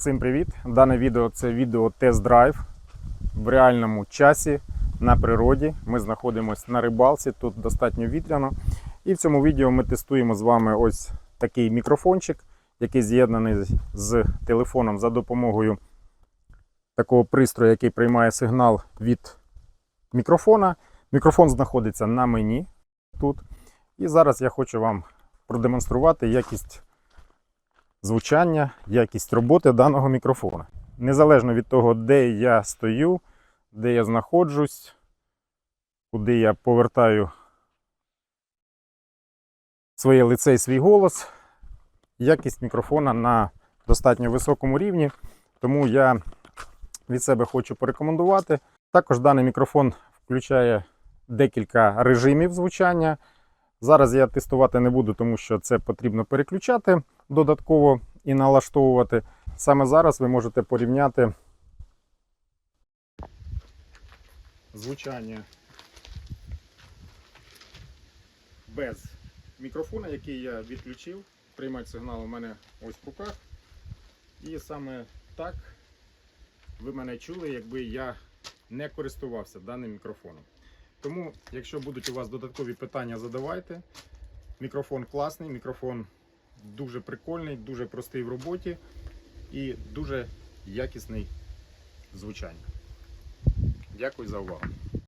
Всім привіт! Дане відео це відео тест-драйв в реальному часі на природі. Ми знаходимося на рибалці, тут достатньо вітряно. І в цьому відео ми тестуємо з вами ось такий мікрофончик, який з'єднаний з телефоном за допомогою такого пристрою, який приймає сигнал від мікрофона. Мікрофон знаходиться на мені тут. І зараз я хочу вам продемонструвати якість звучання, якість роботи даного мікрофона. Незалежно від того, де я стою, де я знаходжусь, куди я повертаю своє лице і свій голос, якість мікрофона на достатньо високому рівні. Тому я від себе хочу порекомендувати. Також даний мікрофон включає декілька режимів звучання. Зараз я тестувати не буду, тому що це потрібно переключати додатково і налаштовувати. Саме зараз ви можете порівняти звучання без мікрофона, який я відключив. Приймати сигнал у мене ось в руках. І саме так ви мене чули, якби я не користувався даним мікрофоном. Тому, якщо будуть у вас додаткові питання, задавайте. Мікрофон класний, мікрофон дуже прикольний, дуже простий в роботі і дуже якісний звучання. Дякую за увагу.